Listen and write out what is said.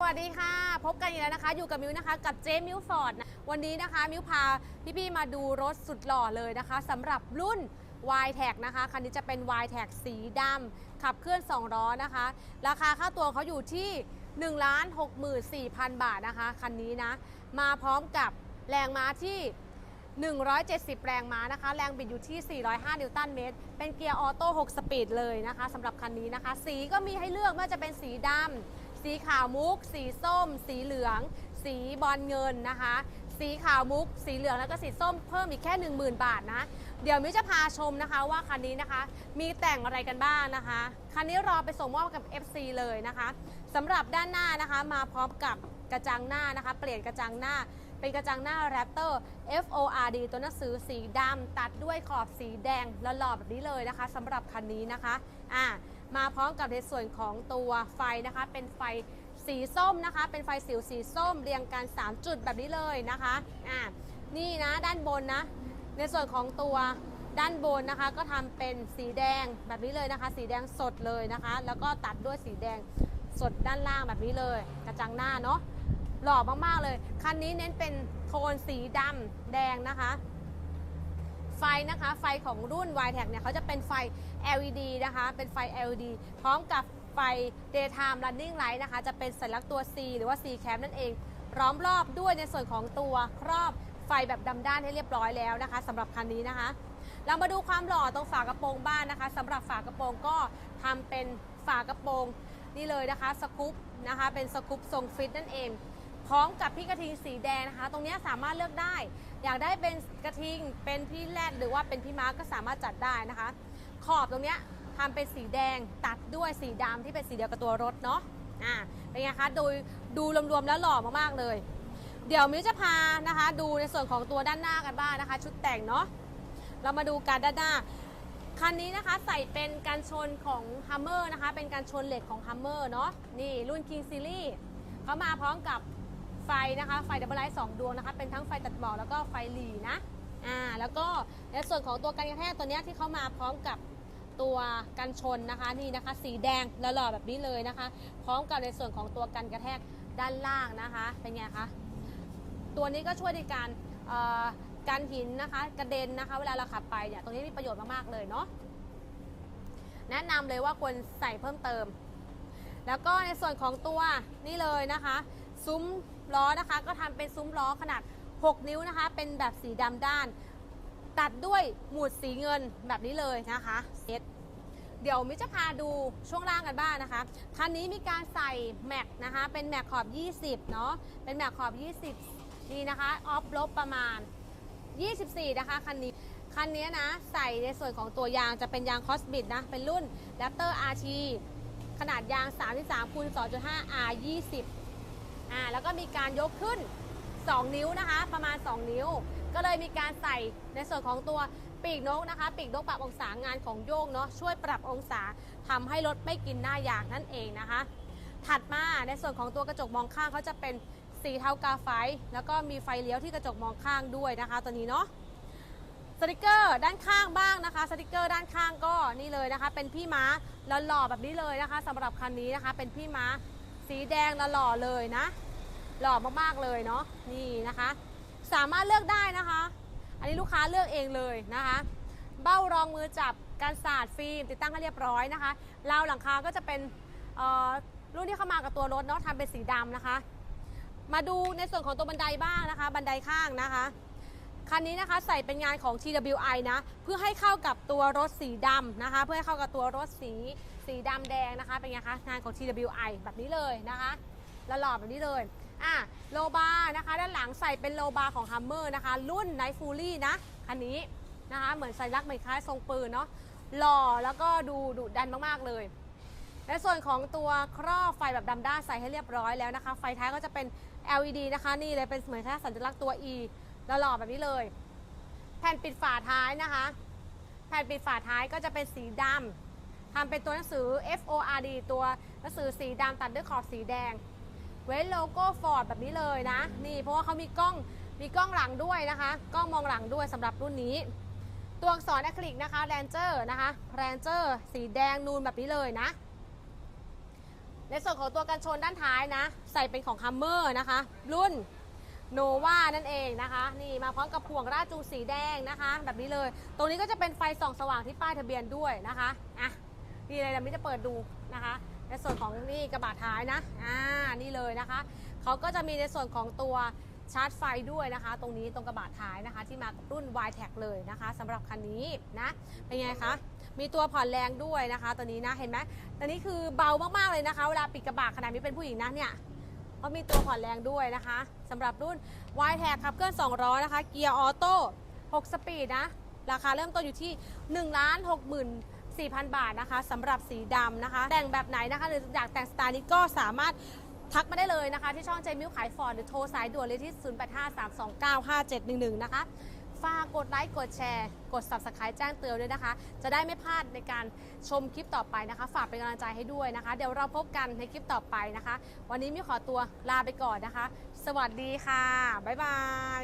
สวัสดีค่ะ พบกันอีกแล้วนะคะ อยู่กับมิวนะคะ กับเจมิวฟอร์ดนะวันนี้นะคะ มิวพาพี่ๆมาดูรถสุดหล่อเลยนะคะสำหรับรุ่น y t e c นะคะคันนี้จะเป็น y t e c สีดำขับเคลื่อน 2 ล้อนะคะ ราคาค่าตัวเขาอยู่ที่ 1 6 4 0 0 0 บาทนะคะ คันนี้นะ มาพร้อมกับแรงม้าที่ 170 แรงม้านะคะ แรงบิดอยู่ที่ 405 นิวตันเมตร เป็นเกียร์ออโต้ 6 สปีดเลยนะคะสำหรับคันนี้นะคะ สีก็มีให้เลือกไม่ว่าจะเป็นสีดำ สีขาวมุก สีส้ม สีเหลือง สีบอลเงินนะคะ สีขาวมุก สีเหลืองแล้วก็สีส้มเพิ่มอีกแค่ 10,000 บาทนะ เดี๋ยวมิวจะพาชมนะคะว่าคันนี้นะคะ มีแต่งอะไรกันบ้างนะคะ คันนี้รอไปส่งมอบกับ FC เลยนะคะสำหรับด้านหน้านะคะ มาพร้อมกับกระจังหน้านะคะ เปลี่ยนกระจังหน้า เป็นกระจังหน้า Raptor FORD ตัวหนังสือสีดำตัดด้วยขอบสีแดงและหล่อแบบนี้เลยนะคะสำหรับคันนี้นะคะอ่ามาพร้อมกับในส่วนของตัวไฟนะคะ เป็นไฟสีส้มนะคะ เป็นไฟสิวสีส้มเรียงกัน 3 จุดแบบนี้เลยนะคะอ่านี่นะด้านบนนะ ในส่วนของตัวด้านบนนะคะ ก็ทำเป็นสีแดงแบบนี้เลยนะคะ สีแดงสดเลยนะคะ แล้วก็ตัดด้วยสีแดงสดด้านล่างแบบนี้เลย กระจังหน้าเนาะ หล่อมากๆเลย คันนี้เน้นเป็นโทนสีดำแดงนะคะ ไฟนะคะ ไฟของรุ่น y t e c เนี่ยเขาจะเป็นไฟ LED นะคะ เป็นไฟ LED พร้อมกับไฟ daytime running light นะคะ จะเป็นสัญลักษณ์ตัว C หรือว่า C cam นั่นเองล้อมรอบด้วยในส่วนของตัวครอบไฟแบบดำด้านให้เรียบร้อยแล้วนะคะสำหรับคันนี้นะคะ เรามาดูความหล่อตรงฝากระโปรงบ้านนะคะสำหรับฝากระโปรงก็ทำเป็นฝากระโปรงนี่เลยนะคะสกู๊ปนะคะ เป็นสกู๊ปทรงฟิตนั่นเอง พร้อมกับพี่กระทิงสีแดงนะคะ ตรงนี้สามารถเลือกได้ อยากได้เป็นกระทิง เป็นพี่แรดหรือว่าเป็นพี่ม้าก็สามารถจัดได้นะคะ ขอบตรงนี้ทำเป็นสีแดงตัดด้วยสีดำที่เป็นสีเดียวกับตัวรถเนาะอ่าเป็นไงคะโดยดูรวมๆแล้วหล่อมากๆเลย เดี๋ยวมิวจะพานะคะ ดูในส่วนของตัวด้านหน้ากันบ้างนะคะ ชุดแต่งเนาะเรามาดูการด้านหน้าคันนี้นะคะใส่เป็นการชนของ Hummer นะคะ เป็นการชนเหล็กของ Hummer เนาะนี่รุ่น King Series เขามาพร้อมกับ ไฟนะคะ ไฟดับเบิลไลท์สองดวงนะคะ เป็นทั้งไฟตัดหมอกแล้วก็ไฟหลีนะ อ่า แล้วก็ในส่วนของตัวกันกระแทกตัวนี้ที่เขามาพร้อมกับตัวกันชนนะคะนี่นะคะ สีแดงแล้วหล่อแบบนี้เลยนะคะ พร้อมกับในส่วนของตัวกันกระแทกด้านล่างนะคะ เป็นไงคะ ตัวนี้ก็ช่วยในการเอ่อการหินนะคะ กระเด็นนะคะ เวลาเราขับไปเนี่ย ตรงนี้มีประโยชน์มากๆเลยเนาะ แนะนำเลยว่าควรใส่เพิ่มเติม แล้วก็ในส่วนของตัวนี่เลยนะคะ ซุ้มล้อนะคะ ก็ทำเป็นซุ้มล้อขนาด 6 นิ้วนะคะ เป็นแบบสีดำด้าน ตัดด้วยหมุดสีเงินแบบนี้เลยนะคะเซ็ตเดี๋ยวมิจะพาดูช่วงล่างกันบ้างนะคะ คันนี้มีการใส่แม็กนะคะ เป็นแม็กขอบ 20 เนาะ เป็นแม็กขอบ 20 นี่นะคะ ออฟลบประมาณ 24 นะคะ คันนี้ คันนี้นะ ใส่ในส่วนของตัวยางจะเป็นยางคอสบิดนะ เป็นรุ่น Raptor RT ขนาดยาง 33คูณ2.5 R 20 อ่าแล้วก็มีการยกขึ้น 2 นิ้วนะคะ ประมาณ 2 นิ้ว ก็เลยมีการใส่ในส่วนของตัวปีกนกนะคะ ปีกนกปรับองศางานของโยกเนาะช่วยปรับองศาทำให้รถไม่กินหน้ายางนั่นเองนะคะ ถัดมาในส่วนของตัวกระจกมองข้างเขาจะเป็นสีเทากาไฟ แล้วก็มีไฟเลี้ยวที่กระจกมองข้างด้วยนะคะ ตัวนี้เนาะสติกเกอร์ด้านข้างบ้างนะคะสติกเกอร์ด้านข้างก็นี่เลยนะคะ เป็นพี่ม้าหล่อๆแบบนี้เลยนะคะสำหรับคันนี้นะคะ เป็นพี่ม้า สีแดงละหล่อเลยนะ หล่อมากๆเลยเนาะนี่นะคะ สามารถเลือกได้นะคะ อันนี้ลูกค้าเลือกเองเลยนะคะ เบ้ารองมือจับการสาดฟิล์มติดตั้งให้เรียบร้อยนะคะราวหลังคาก็จะเป็นรุ่นที่เข้ามากับตัวรถเนาะทำเป็นสีดำนะคะ มาดูในส่วนของตัวบันไดบ้างนะคะ บันไดข้างนะคะ คันนี้นะคะใส่เป็นงานของ TWI นะเพื่อให้เข้ากับตัวรถสีดำนะคะ เพื่อให้เข้ากับตัวรถสีสีดำแดงนะคะเป็นไงคะงานของ TWI แบบนี้เลยนะคะล้วหล่อแบบนี้เลยอะโลบาร์นะคะ ด้านหลังใส่เป็นโลบาร์ของ Hummer นะคะ รุ่น Night Fury นะคันนี้นะคะเหมือนสัญลักษณ์เหมือนคล้ายทรงปืนเนาะหล่อแล้วก็ดูดุดันมากๆเลยในส่วนของตัวครอบไฟแบบดำด้านใส่ให้เรียบร้อยแล้วนะคะ ไฟท้ายก็จะเป็น LED นะคะ นี่เลยเป็นเหมือนแค่สัญลักษณ์ตัว E หล่อแบบนี้เลย แผ่นปิดฝาท้ายนะคะ แผ่นปิดฝาท้ายก็จะเป็นสีดำทำเป็นตัวหนังสือ FORD ตัวหนังสือสีดำตัดด้วยขอบสีแดง เว้นโลโก้ฟอร์ดแบบนี้เลยนะ นี่เพราะว่าเขามีกล้องมีกล้องหลังด้วยนะคะ กล้องมองหลังด้วยสำหรับรุ่นนี้ ตัวอักษรอะคริลิกนะคะแรนเจอร์นะคะแรนเจอร์สีแดงนูนแบบนี้เลยนะ ในส่วนของตัวกันชนด้านท้ายนะ ใส่เป็นของฮัมเมอร์นะคะ รุ่น โนวานั่นเองนะคะ นี่มาพร้อมกับพวงราจูงสีแดงนะคะ แบบนี้เลย ตรงนี้ก็จะเป็นไฟส่องสว่างที่ป้ายทะเบียนด้วยนะคะอะนี่เลยแบบนี้จะเปิดดูนะคะในส่วนของนี่กระบะท้ายนะอ่านี่เลยนะคะเขาก็จะมีในส่วนของตัวชาร์จไฟด้วยนะคะ ตรงนี้ตรงกระบะท้ายนะคะ ที่มากับรุ่น y t e c เลยนะคะสำหรับคันนี้นะเป็นไงคะมีตัวผ่อนแรงด้วยนะคะ ตัวนี้นะเห็นไหมตัวนี้คือเบามากๆเลยนะคะ เวลาปิดกระบะขนาดนี้เป็นผู้หญิงนะเนี่ย เขามีตัวผ่อนแรงด้วยนะคะสำหรับรุ่น y t e c ขับเคลื่อน2ล้อนะคะ เกียร์ออโต้6สปีดนะ ราคาเริ่มต้นอยู่ที่1ล้าน6 4,000 บาทนะคะสำหรับสีดำนะคะ แต่งแบบไหนนะคะ หรืออยากแต่งสไตล์นี้ก็สามารถทักมาได้เลยนะคะ ที่ช่องใจมิวขายฟอร์ดหรือโทรสายด่วนเลยที่ 0853295711 นะคะ ฝากกดไลค์กดแชร์ กด subscribe แจ้งเตือนด้วยนะคะ จะได้ไม่พลาดในการชมคลิปต่อไปนะคะ ฝากเป็นกำลังใจให้ด้วยนะคะ เดี๋ยวเราพบกันในคลิปต่อไปนะคะ วันนี้มิวขอตัวลาไปก่อนนะคะ สวัสดีค่ะ บ๊ายบาย